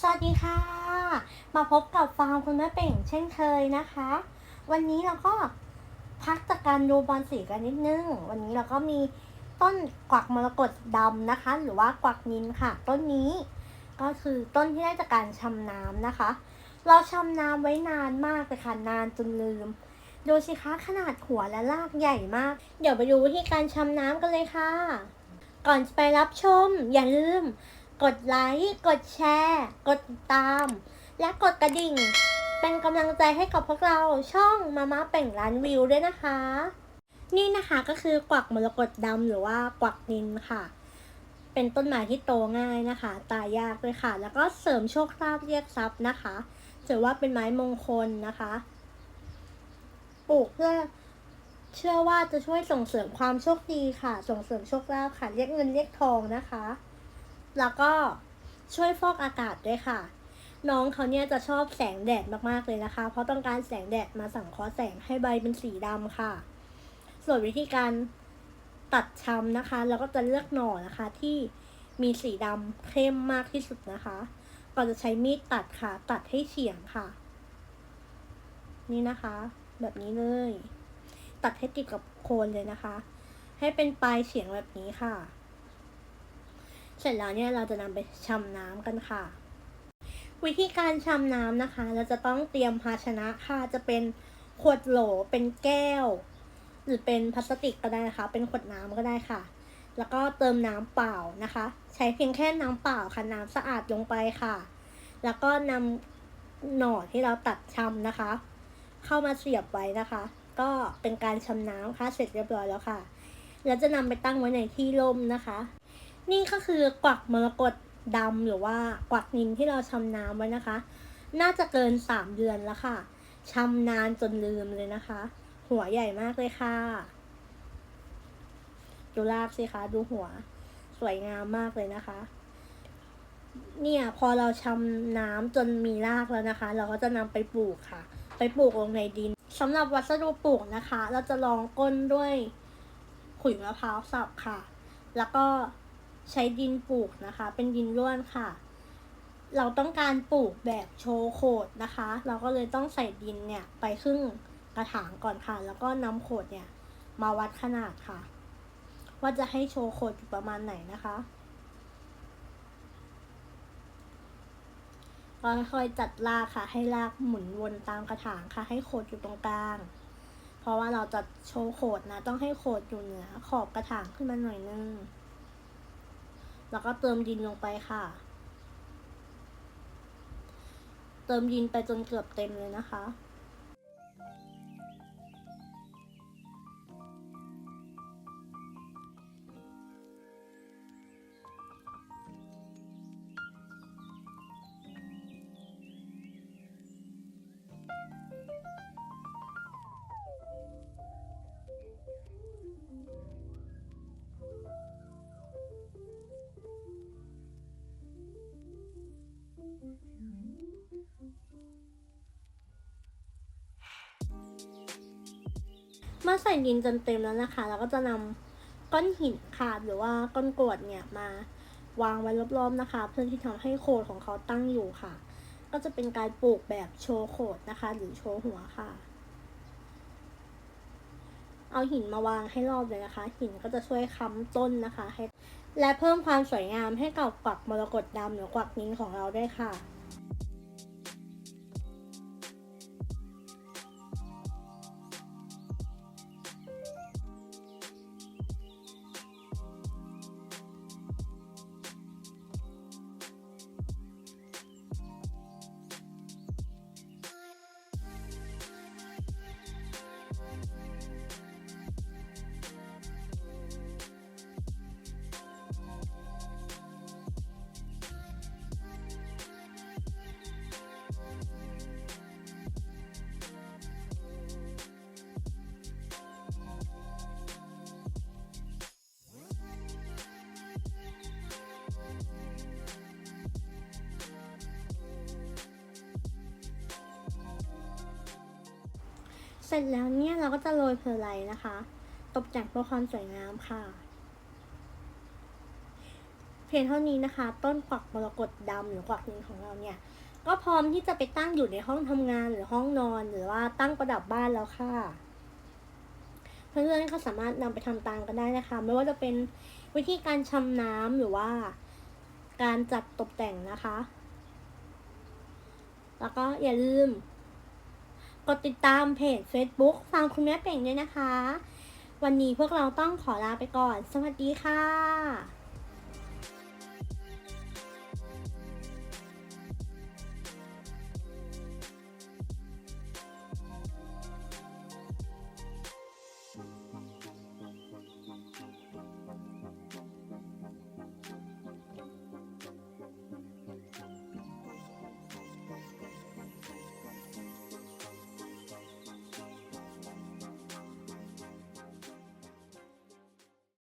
สวัสดีค่ะ มาพบกับฟาร์มคุณแม่เป่งเช่นเคยนะคะ วันนี้เราก็พักจากการดูบอลสีกันนิดนึง วันนี้เราก็มีต้นกวักมรกตดำนะคะ หรือว่ากวักนินค่ะ ต้นนี้ ก็คือต้นที่ได้จากการชำน้ำนะคะ เราชำน้ำไว้นานมากเลยค่ะนานจนลืม ดูสิคะขนาดหัวและรากใหญ่มาก เดี๋ยวไปดูวิธีการชำน้ำกันเลยค่ะ ก่อนจะไปรับชมอย่าลืม กดไลค์ กดแชร์ กดติดตาม และกดกระดิ่ง เป็นกำลังใจให้กับพวกเราช่องมาม่าเป่งร้านวิวด้วยนะคะ นี่นะคะก็คือกวักมรกตดำหรือว่ากวักนินค่ะ เป็นต้นไม้ที่โตง่ายนะคะ ตายยากเลยค่ะ แล้วก็เสริมโชคลาภเรียกทรัพย์นะคะถือว่าเป็นไม้มงคลนะคะ ปลูกเพื่อเชื่อว่าจะช่วยส่งเสริมความโชคดีค่ะ ส่งเสริมโชคลาภค่ะ เรียกเงินเรียกทองนะคะ แล้วก็ช่วยฟอกอากาศด้วยค่ะ น้องเขาเนี่ยจะชอบแสงแดดมากๆเลยนะคะ เพราะต้องการแสงแดดมาสังเคราะห์แสงให้ใบเป็นสีดำค่ะ ส่วนวิธีการตัดชำนะคะเราก็จะเลือกหน่อนะคะที่มีสีดำเข้มมากที่สุดนะคะก่อนจะใช้มีดตัดค่ะ ตัดให้เฉียงค่ะ นี่นะคะ แบบนี้เลย ตัดให้ติดกับโคนเลยนะคะ ให้เป็นปลายเฉียงแบบนี้ค่ะ เสร็จแล้วเนี่ยเราจะนำไปชำน้ำกันค่ะ วิธีการชำน้ำนะคะ เราจะต้องเตรียมภาชนะค่ะจะเป็นขวดโหลเป็นแก้ว หรือเป็นพลาสติกก็ได้นะคะ เป็นขวดน้ำก็ได้ค่ะ แล้วก็เติมน้ำเปล่านะคะ ใช้เพียงแค่น้ำเปล่าค่ะน้ำสะอาดลงไปค่ะ แล้วก็นำหน่อที่เราตัดชำนะคะ เข้ามาเสียบไว้นะคะ ก็เป็นการชำน้ำค่ะเสร็จเรียบร้อยแล้วค่ะ แล้วจะนำไปตั้งไว้ในที่ร่มนะคะ นี่ก็คือกวักมรกตดำหรือว่ากวักนินที่เราชำน้ำไว้นะคะ น่าจะเกินสามเดือนแล้วค่ะชำนานจนลืมเลยนะคะ หัวใหญ่มากเลยค่ะ ดูรากสิคะดูหัว สวยงามมากเลยนะคะ เนี่ยพอเราชำน้ำจนมีรากแล้วนะคะ เราก็จะนำไปปลูกค่ะ ไปปลูกลงในดินสำหรับวัสดุปลูกนะคะ เราจะรองก้นด้วยขุยมะพร้าวสับค่ะ แล้วก็ ใช้ดินปลูกนะคะ เป็นดินร่วนค่ะ เราต้องการปลูกแบบโชว์โขดนะคะ เราก็เลยต้องใส่ดินเนี่ยไปครึ่งกระถางก่อนค่ะ แล้วก็นำโขดเนี่ยมาวัดขนาดค่ะ ว่าจะให้โชว์โขดอยู่ประมาณไหนนะคะก็ค่อยจัดรากค่ะ ให้รากหมุนวนตามกระถางค่ะ ให้โขดอยู่ตรงกลาง เพราะว่าเราจะโชว์โขดนะ ต้องให้โขดอยู่เหนือขอบกระถางขึ้นมาหน่อยนึง แล้วก็เติมดินลงไปค่ะ เติมดินไปจนเกือบเต็มเลยนะคะ เมื่อใส่ดินจนเต็มแล้วนะคะ เราก็จะนำก้อนหินค่ะหรือว่าก้อนกรวดเนี่ยมาวางไว้รอบๆนะคะ เพื่อที่ทำให้โขดของเขาตั้งอยู่ค่ะ ก็จะเป็นการปลูกแบบโชว์โขดนะคะ หรือโชว์หัวค่ะ เอาหินมาวางให้รอบเลยนะคะ หินก็จะช่วยค้ำต้นนะคะให้และเพิ่มความสวยงามให้กับกวักมรกตดำหรือกวักนิ้นของเราด้วยค่ะ ร็จแล้วเนี่ยเราก็จะโรยเพอร์ไลนะคะ ตกแต่งเพื่อความสวยงามค่ะเพพียงเท่านี้นะคะ ต้นกวักมรกตดำหรือกวักนินของเราเนี่ยก็พร้อมที่จะไปตั้งอยู่ในห้องทำงานหรือห้องนอนหรือว่าตั้งประดับบ้านแล้วค่ะเพื่อนๆก็สามารถนำไปทำตามกันได้นะคะ ไม่ว่าจะเป็นวิธีการชำน้ำหรือว่าการจัดตกแต่งนะคะ แล้วก็อย่าลืม กดติดตามเพจ Facebook ฟาร์มคุณแม่เป่งด้วยนะคะ วันนี้พวกเราต้องขอลาไปก่อน สวัสดีค่ะ